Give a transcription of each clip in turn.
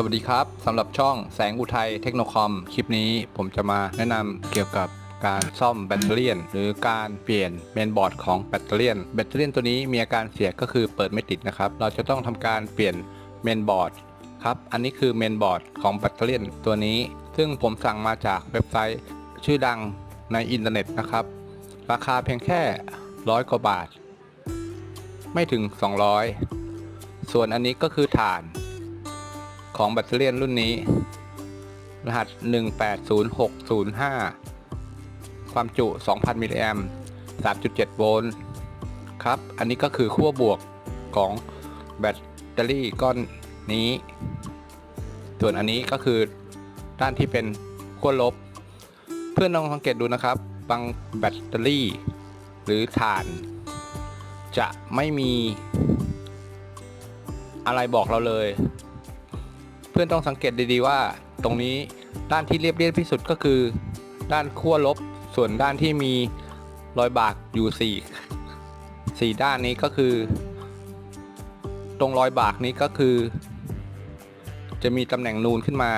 สวัสดีครับสำหรับช่องแสงอุทัยเทคโนคอม คลิปนี้ผมจะมาแนะนำเกี่ยวกับการซ่อมแบตเตอรี่หรือการเปลี่ยนเมนบอร์ดของแบตเตอรี่แบตเตอรี่ตัวนี้มีอาการเสียก็คือเปิดไม่ติดนะครับ เราจะต้องทำการเปลี่ยนเมนบอร์ดครับ อันนี้คือเมนบอร์ดของแบตเตอรี่ตัวนี้ ซึ่งผมสั่งมาจากเว็บไซต์ ชื่อดังในอินเทอร์เน็ตนะครับ ราคาเพียงแค่ร้อยกว่าบาท ไม่ถึง 200 ส่วนอันนี้ก็คือฐาน ของแบตเตอรี่รุ่นนี้ รหัส 180605 ความจุ 2,000 มิลลิแอมป์3.7 โวลต์ ครับ อันนี้ก็คือขั้วบวกของแบตเตอรี่ก้อนนี้ ส่วนอันนี้ก็คือด้านที่เป็นขั้วลบ เพื่อนลองสังเกตดูนะครับ บางแบตเตอรี่ หรือถ่าน จะไม่มีอะไรบอกเราเลย พื่อนต้องสังเกตดีๆว่า ตรงนี้ด้านที่เรียบเรียบที่สุดก็คือ ด้านขั้วลบ ส่วนด้านที่มีรอยบากอยู่สี่สี่ด้านนี้ก็คือ ตรงรอยบากนี้ก็คือ จะมีตำแหน่งนูนขึ้นมา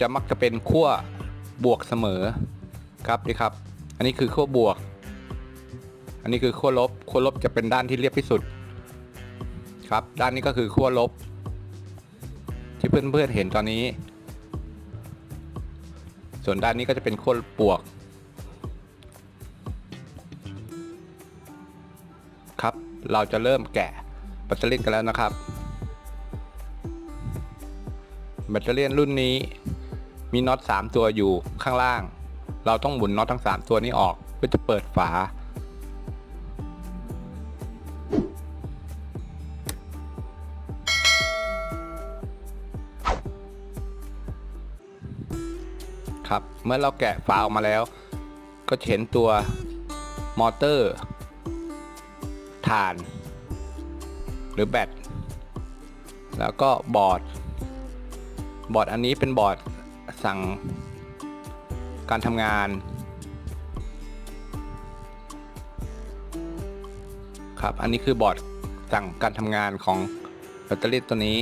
จะมักจะเป็นขั้วบวกเสมอครับนี่ครับ อันนี้คือขั้วบวก อันนี้คือขั้วลบขั้วลบจะเป็นด้านที่เรียบที่สุด ครับ ด้านนี้ก็คือขั้วลบ เพื่อนๆเห็นตอนนี้ ส่วนด้านนี้ก็จะเป็นขั้วบวก ครับ เราจะเริ่มแกะแบตเตอรี่กันแล้วนะครับแบตเตอรี่รุ่นนี้มีน็อต3ตัวอยู่ข้างล่าง เราต้องหมุนน็อตทั้ง 3 ตัวนี้ออกเพื่อจะเปิดฝา เมื่อเราแกะฝาออกมาแล้ว ก็เห็นตัวมอเตอร์ฐาน หรือแบตแล้วก็บอร์ด บอร์ดอันนี้เป็นบอร์ดสั่งการทำงานครับ อันนี้คือบอร์ดสั่งการทำงานของแบตเตอรี่ตัวนี้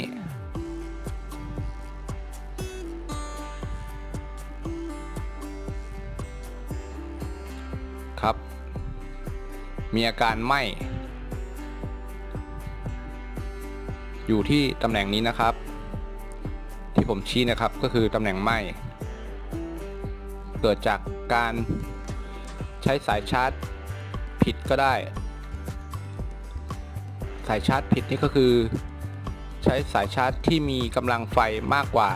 มีอาการไหม้อยู่ที่ตำแหน่งนี้นะครับ ที่ผมชี้นะครับก็คือตำแหน่งไหม้เกิดจากการใช้สายชาร์จผิดก็ได้ สายชาร์จผิดนี่ก็คือ ใช้สายชาร์จที่มีกำลังไฟมากกว่า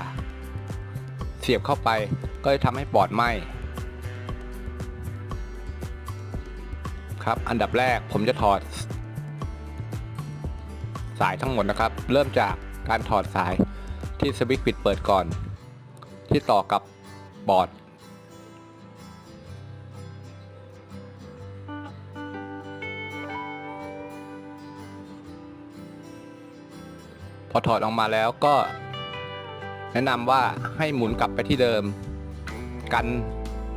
เสียบเข้าไปก็จะทำให้ปอดไหม้ ครับ อันดับแรกผมจะถอด สายทั้งหมดนะครับ เริ่มจากการถอดสายที่สวิตช์ปิดเปิดก่อน ที่ต่อกับบอร์ดพอถอดออกมาแล้วก็ แนะนำว่าให้หมุนกลับไปที่เดิม กัน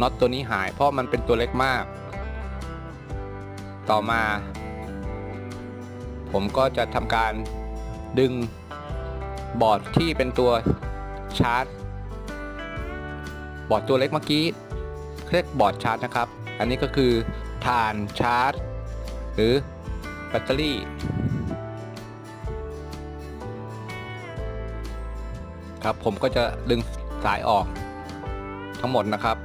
น็อตตัวนี้หายเพราะมันเป็นตัวเล็กมาก ต่อมา ผมก็จะทำการดึงบอร์ดที่เป็นตัวชาร์จ บอร์ดตัวเล็กเมื่อกี้เรียกบอร์ดชาร์จนะครับ อันนี้ก็คือฐานชาร์จ หรือแบตเตอรี่ ครับผมก็จะดึงสายออกทั้งหมดนะครับ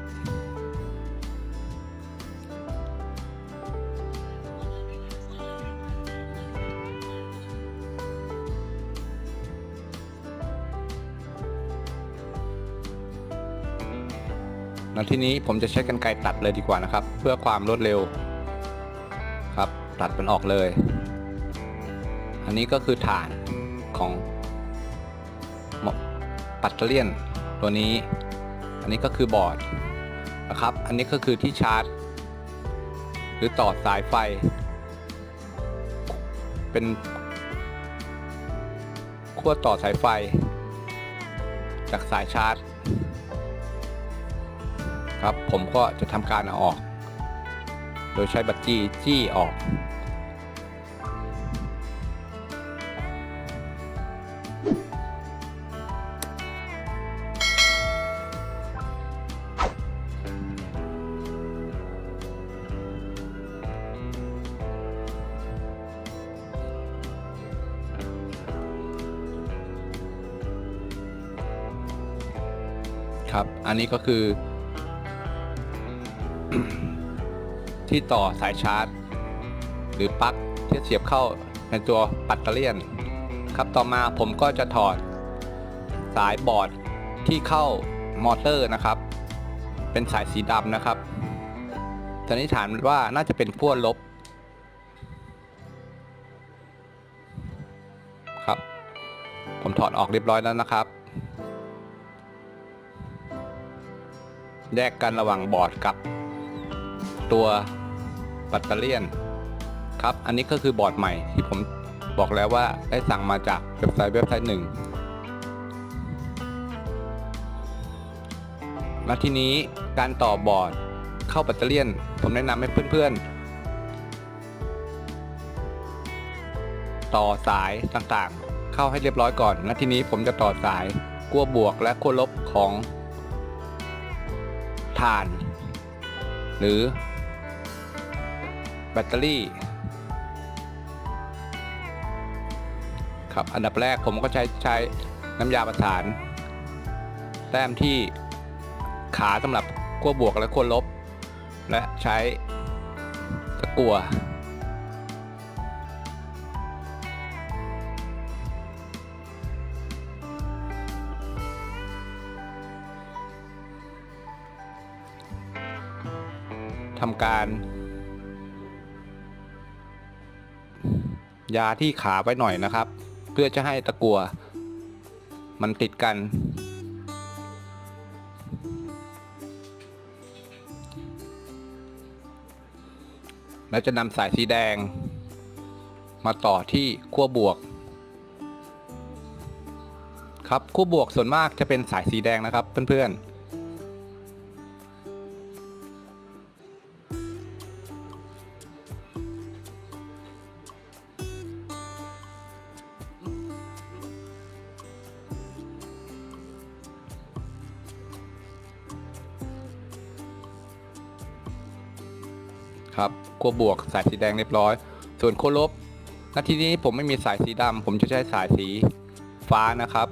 แล้วทีนี้ผมจะใช้กันไกรตัดเลยดีกว่านะครับ เพื่อความรวดเร็วครับ ตัดมันออกเลย อันนี้ก็คือฐานของปัตเตอร์เลียนตัวนี้ อันนี้ก็คือบอร์ดนะครับ อันนี้ก็คือที่ชาร์จ หรือต่อสายไฟ เป็นขั้วต่อสายไฟ จากสายชาร์จ ครับ ผมก็จะทำการเอาออก โดยใช้บัตรจี้จี้ออก ครับ อันนี้ก็คือ ที่ต่อสายชาร์จ หรือปลั๊กที่เสียบเข้าในตัวปัตเตอร์เลียนครับต่อมาผมก็จะถอดสายบอร์ดที่เข้ามอเตอร์นะครับ เป็นสายสีดำนะครับสันนิษฐานว่าน่าจะเป็นขั้วลบครับ ผมถอดออกเรียบร้อยแล้วนะครับ แยกกันระหว่างบอร์ดกับตัว ปัตเตอร์เลียนครับ อันนี้ก็คือบอร์ดใหม่ที่ผมบอกแล้วว่าได้สั่งมาจากเว็บไซต์เว็บไซต์หนึ่งและทีนี้การต่อบอร์ดเข้าแบตเตอรี่ยน ผมแนะนำให้เพื่อนๆ ต่อสายต่างๆ เข้าให้เรียบร้อยก่อน และทีนี้ผมจะต่อสายขั้วบวกและขั้วลบของถ่าน หรือ แบตเตอรี่ ครับอันดับแรกผมก็ใช้ใช้น้ำยาประสาน แต้มที่ขาสำหรับขั้วบวกและขั้วลบ และใช้ตะกั่วทำการ ยาที่ขาไว้หน่อยนะครับ เพื่อจะให้ตะกัว มันติดกัน แล้วจะนำสายสีแดง มาต่อที่ขั้วบวก ครับขั้วบวกส่วนมากจะเป็นสายสีแดงนะครับเพื่อนๆ ขั้วบวกสายสีแดงเรียบร้อย ส่วนขั้วลบนาทีนี้ผมไม่มีสายสีดำผมจะใช้สายสีฟ้านะครับ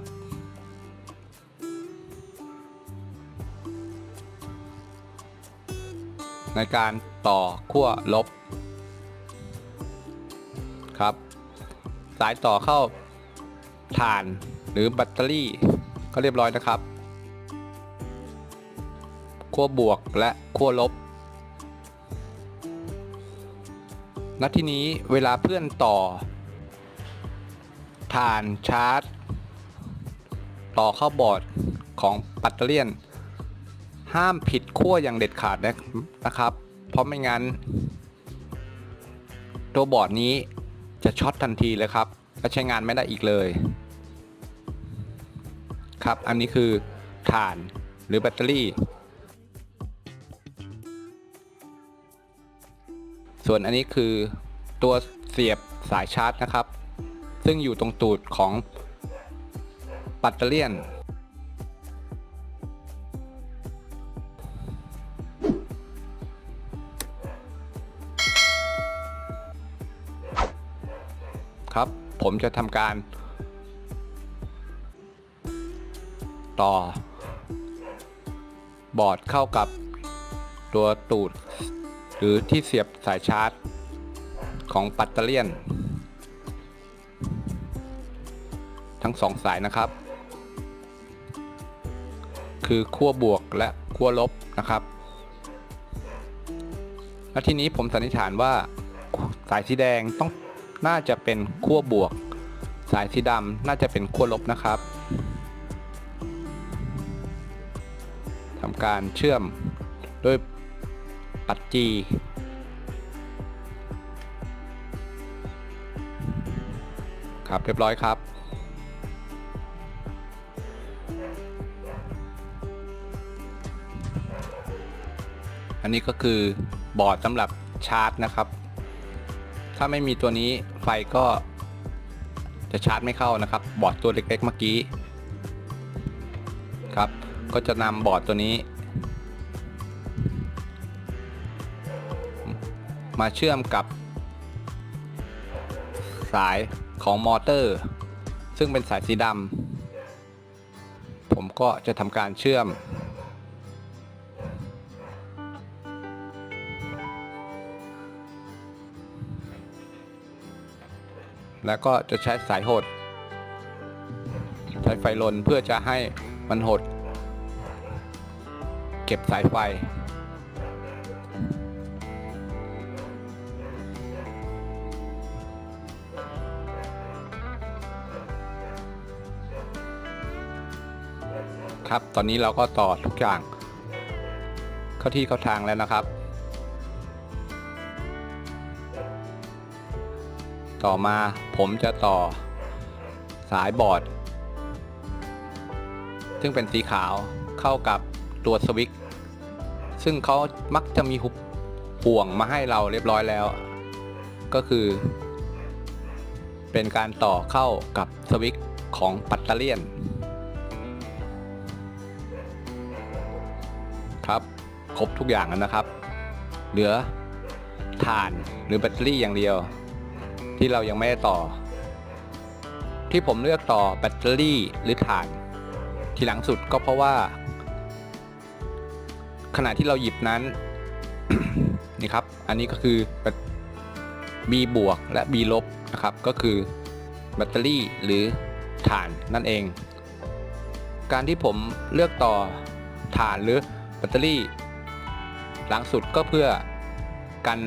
ในการต่อขั้วลบครับ สายต่อเข้าถ่านหรือแบตเตอรี่ก็เรียบร้อยนะครับขั้วบวกและขั้วลบ ณทีนี้เวลาเพื่อนต่อถ่านชาร์จ ต่อเข้าบอร์ดของปัตเตอร์เลียน ห้ามผิดขั้วอย่างเด็ดขาดนะนะครับ เพราะไม่งั้น ตัวบอร์ดนี้จะช็อตทันทีเลยครับและใช้งานไม่ได้อีกเลย ครับ อันนี้คือถ่านหรือแบตเตอรี่ ส่วนอันนี้คือตัวเสียบสายชาร์จนะครับ ซึ่งอยู่ตรงตูดของปัตเตอร์เลียน ครับ ผมจะทำการ ต่อ บอร์ดเข้ากับตัวตูด หรือที่เสียบสายชาร์จของปัตเตอร์เลียน ทั้งสองสายนะครับ คือขั้วบวกและขั้วลบนะครับ และทีนี้ผมสันนิษฐานว่าสายสีแดงต้องน่าจะเป็นขั้วบวก สายสีดำน่าจะเป็นขั้วลบนะครับทำการเชื่อมด้วย ปัดจีครับเรียบร้อยครับ อันนี้ก็คือบอร์ดสำหรับชาร์จนะครับ ถ้าไม่มีตัวนี้ไฟก็จะชาร์จไม่เข้านะครับ บอร์ดตัวเล็กๆเมื่อกี้ ครับ ก็จะนำบอร์ดตัวนี้ มาเชื่อมกับ สายของมอเตอร์ ซึ่งเป็นสายสีดำผมก็จะทำการเชื่อม แล้วก็จะใช้สายหด ใช้ไฟลนเพื่อจะให้มันหด เก็บสายไฟ ครับ ตอนนี้เราก็ต่อทุกอย่าง เข้าที่เข้าทางแล้วนะครับ ต่อมาผมจะต่อสายบอร์ด ซึ่งเป็นสีขาวเข้ากับตัวสวิตช์ซึ่งเขามักจะมีหุบห่วงมาให้เราเรียบร้อยแล้ว ก็คือ เป็นการต่อเข้ากับสวิตช์ของปัตเตอร์เลียน ครบทุกอย่างแล้วนะครับ เหลือถ่านหรือแบตเตอรี่อย่างเดียว ที่เรายังไม่ได้ต่อ ที่ผมเลือกต่อแบตเตอรี่หรือถ่าน ทีหลังสุดก็เพราะว่า ขณะที่เราหยิบนั้น นี่ครับ อันนี้ก็คือ B บวกและ B ลบนะครับ ก็คือแบตเตอรี่หรือถ่านนั่นเอง การที่ผมเลือกต่อถ่านหรือแบตเตอรี่ หลังสุดก็เพื่อกัน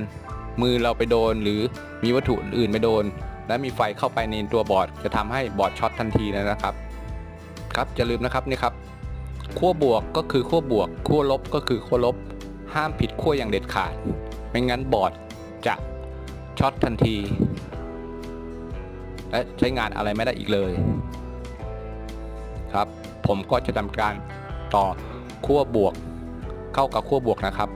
มือเราไปโดน หรือมีวัตถุอื่นไปโดน และมีไฟเข้าไปในตัวบอร์ด จะทำให้บอร์ดช็อตทันทีนะครับ ครับอย่าลืมนะครับนี่ครับขั้วบวกก็คือขั้วบวกขั้วลบก็คือขั้วลบ ห้ามผิดขั้วอย่างเด็ดขาด ไม่งั้นบอร์ดจะช็อตทันที และใช้งานอะไรไม่ได้อีกเลย ครับ ผมก็จะทำการต่อขั้วบวก เข้ากับขั้วบวกนะครับ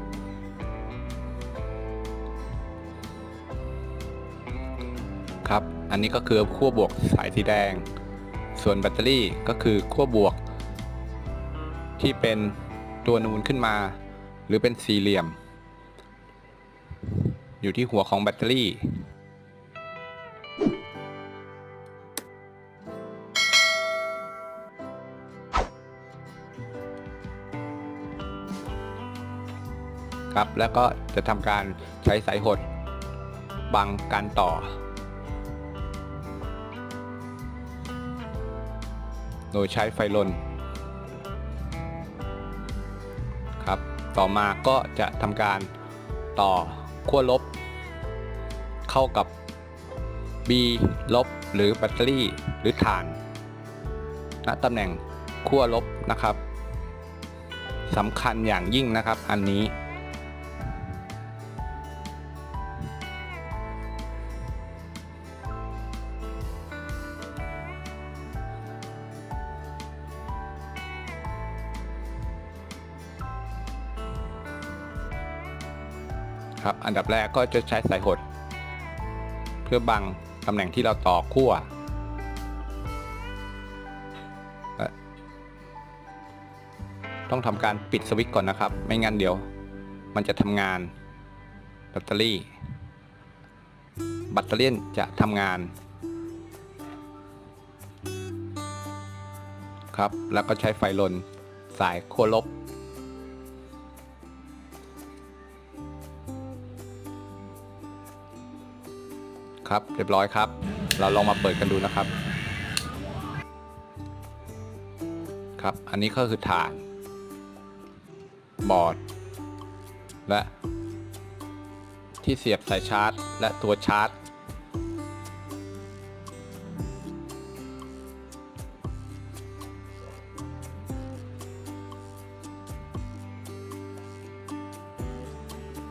อันนี้ก็คือขั้วบวกสายสีแดง ส่วนแบตเตอรี่ก็คือขั้วบวก ที่เป็นตัวนูนขึ้นมา หรือเป็นสี่เหลี่ยม อยู่ที่หัวของแบตเตอรี่ครับแล้วก็จะทำการใช้สายหดบังการต่อ โดยใช้ไฟลนครับ ต่อมาก็จะทำการต่อขั้วลบ เข้ากับ B ลบหรือแบตเตอรี่หรือถ่าน ณตำแหน่งขั้วลบนะครับสำคัญอย่างยิ่งนะครับอันนี้ อันดับแรกก็จะใช้สายหด เพื่อบังตำแหน่งที่เราต่อขั้วต้องทำการปิดสวิตช์ก่อนนะครับ ไม่งั้นเดี๋ยว มันจะทำงานแบตเตอรี่ แบตเตอรี่จะทำงาน ครับ แล้วก็ใช้ไฟลนสายขั้วลบ ครับ เรียบร้อยครับ เราลองมาเปิดกันดูนะครับ ครับ อันนี้ก็คือฐาน บอร์ด และ ที่เสียบสายชาร์จ และตัวชาร์จ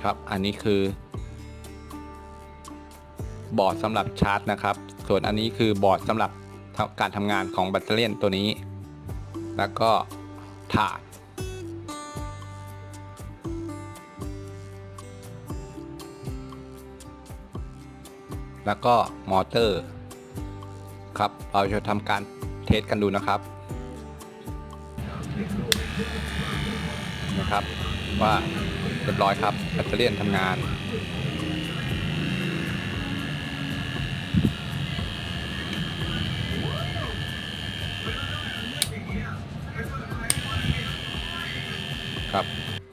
ครับ อันนี้คือ บอร์ดสำหรับชาร์จนะครับ ส่วนอันนี้คือบอร์ดสำหรับการทำงานของแบตเตอรี่ตัวนี้ แล้วก็ถาดแล้วก็มอเตอร์ ครับ เราจะทำการเทสกันดูนะครับ นะครับ ว่าเรียบร้อยครับแบตเตอรี่ทำงาน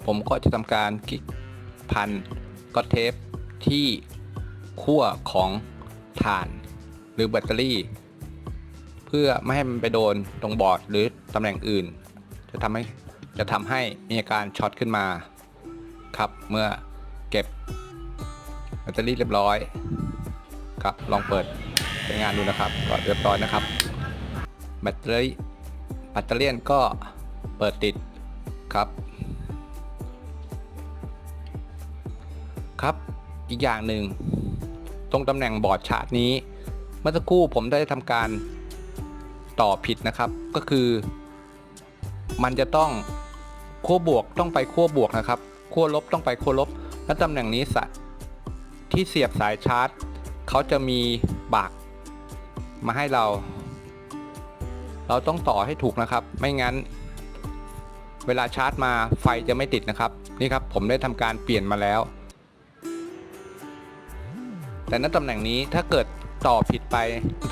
ผมก็จะทำการคลิกพันก็เทปที่ขั้วของฐานหรือแบตเตอรี่ เพื่อไม่ให้มันไปโดนตรงบอร์ดหรือตำแหน่งอื่น จะทำให้จะทำให้มีอาการช็อตขึ้นมาครับเมื่อเก็บแบตเตอรี่เรียบร้อยครับลองเปิดใช้งานดูนะครับก็เรียบร้อยนะครับแบตเตอรี่แบตเตอรี่ยนก็เปิดติดครับ ครับ อีกอย่างหนึ่งตรงตำแหน่งบอร์ดชาร์จนี้ เมื่อสักครู่ผมได้ทำการต่อผิดนะครับ ก็คือ มันจะต้องขั้วบวกต้องไปขั้วบวกนะครับขั้วลบต้องไปขั้วลบ และตำแหน่งนี้สที่เสียบสายชาร์จเขาจะมีบากมาให้เรา เราต้องต่อให้ถูกนะครับ ไม่งั้น เวลาชาร์จมาไฟจะไม่ติดนะครับ นี่ครับผมได้ทำการเปลี่ยนมาแล้ว แต่ณตำแหน่งนี้ถ้าเกิดต่อผิดไป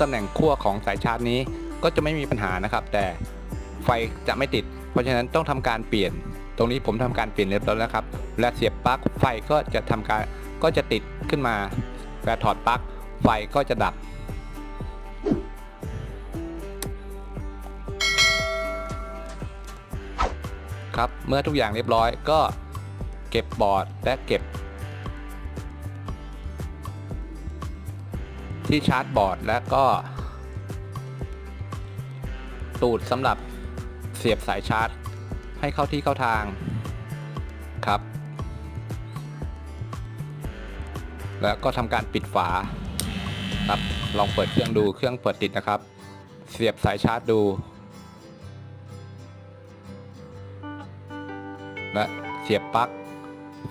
ตำแหน่งขั้วของสายชาร์จนี้ก็จะไม่มีปัญหานะครับ แต่ไฟจะไม่ติด เพราะฉะนั้นต้องทำการเปลี่ยน ตรงนี้ผมทำการเปลี่ยนเรียบร้อยแล้วครับเวลาเสียบปลั๊กไฟก็จะทำการก็จะติดขึ้นมาเวลาถอดปลั๊กไฟก็จะดับ ครับเมื่อทุกอย่างเรียบร้อยก็เก็บบอร์ดและเก็บ ที่ชาร์จบอร์ด และก็ ตูดสำหรับเสียบสายชาร์จ ให้เข้าที่เข้าทางครับ แล้วก็ทำการปิดฝาครับลองเปิดเครื่องดูเครื่องเปิดติดนะครับ เสียบสายชาร์จดู และเสียบปลั๊ก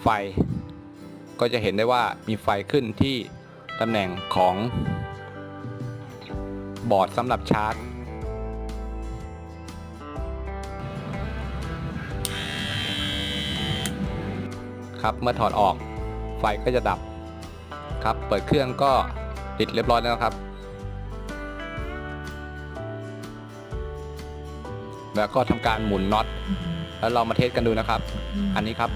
ไฟ ก็จะเห็นได้ว่ามีไฟขึ้นที่ ตำแหน่งของบอร์ดสำหรับชาร์จ ครับเมื่อถอดออกไฟก็จะดับครับเปิดเครื่องก็ติดเรียบร้อยแล้วครับ แล้วก็ทำการหมุนน็อตแล้วเรามาเทสกันดูนะครับ อันนี้ครับ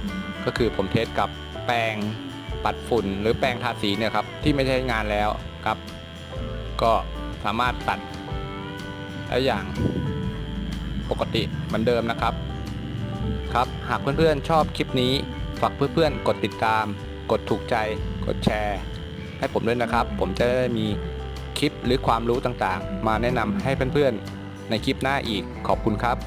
ก็คือผมเทสกับแปรง ปัดฝุ่นหรือแปรงทาสีเนี่ยครับที่ไม่ใช้งานแล้วครับ ก็สามารถตัดได้อย่างปกติเหมือนเดิมนะครับ ครับหากเพื่อนๆชอบคลิปนี้ฝากเพื่อนๆกดติดตาม กดถูกใจ กดแชร์ ให้ผมด้วยนะครับ ผมจะได้มีคลิปหรือความรู้ต่างๆ มาแนะนำให้เพื่อนๆในคลิปหน้าอีกขอบคุณครับ